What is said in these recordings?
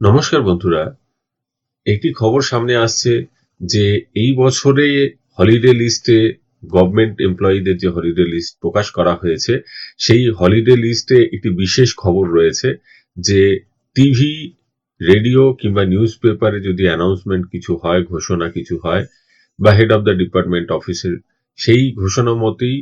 নমস্কার বন্ধুরা। একটি খবর সামনে আসছে যে এই বছরে হলিডে লিস্টে গভর্নমেন্ট এমপ্লয়ীদের যে হলিডে লিস্ট প্রকাশ করা হয়েছে, সেই হলিডে লিস্টে একটি বিশেষ খবর রয়েছে যে টিভি রেডিও কিংবা নিউজ পেপারে যদি অ্যানাউন্সমেন্ট কিছু হয়, ঘোষণা কিছু হয়, বা হেড অফ দ্য ডিপার্টমেন্ট অফিসের সেই ঘোষণা মতেই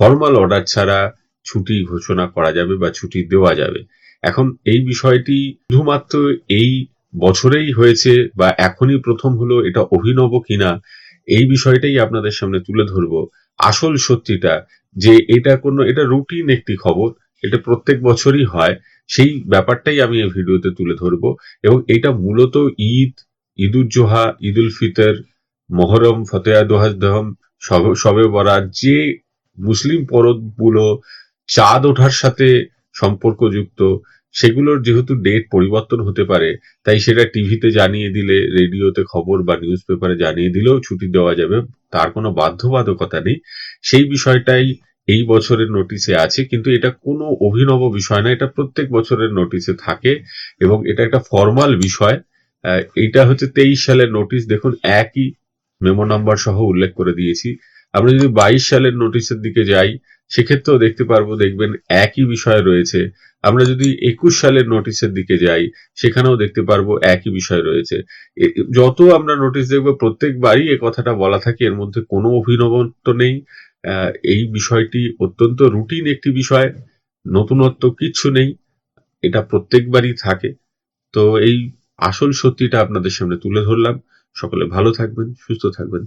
ফর্মাল অর্ডার ছাড়া ছুটি ঘোষণা করা যাবে বা ছুটি দেওয়া যাবে। এখন এই বিষয়টি শুধুমাত্র এই বছরেই হয়েছে বা এখনই প্রথম হলো এটা অভিনব কিনা, এই বিষয়টাই আপনাদের সামনে তুলে ধরবো। আসল সত্যিটা যে এটা কোনো, এটা রুটিন একটি খবর, এটা প্রত্যেক বছরই হয়, সেই ব্যাপারটাই আমি এই ভিডিওতে তুলে ধরবো এবং এটা মূলত ঈদ ঈদুজ্জোহা ঈদুল ফিতর, মহরম ফতেয়া দোহাজ দহম সব- বরাত, যে মুসলিম পরবগুলো চাঁদ ওঠার সাথে সম্পর্কযুক্ত সেগুলোর যেহেতু ডেট পরিবর্তন হতে পারে, তাই সেটা টিভিতে জানিয়ে দিলে রেডিওতে খবর বা নিউজ পেপারে জানিয়ে দিলেও ছুটি দেওয়া যাবে, তার কোনো বাধ্যবাধকতা নেই। সেই বিষয়টাই এই বছরের নোটিশে আছে, কিন্তু এটা কোনো অভিনব বিষয় না, এটা প্রত্যেক বছরের নোটিশে থাকে এবং এটা একটা ফর্মাল বিষয়। এইটা হচ্ছে তেইশ সালের নোটিশ দেখুন একই মেমো নাম্বার সহ উল্লেখ করে দিয়েছি। আমরা যদি বাইশ সালের নোটিশের দিকে যাই সেক্ষেত্রেও দেখতে পারব, দেখবেন একই বিষয় রয়েছে। আমরা যদি একুশ সালের নোটিশের দিকে যাই, সেখানেও দেখতে পারব একই বিষয় রয়েছে। যত আমরা নোটিশ দেখব, প্রত্যেকবারই এ কথাটা বলা থাকে, এর মধ্যে কোনো অভিনবত্ব নেই। এই বিষয়টি অত্যন্ত রুটিন একটি বিষয়, নতুনত্ব কিচ্ছু নেই, এটা প্রত্যেকবারই থাকে। তো এই আসল সত্যিটা আপনাদের সামনে তুলে ধরলাম। সকলে ভালো থাকবেন, সুস্থ থাকবেন।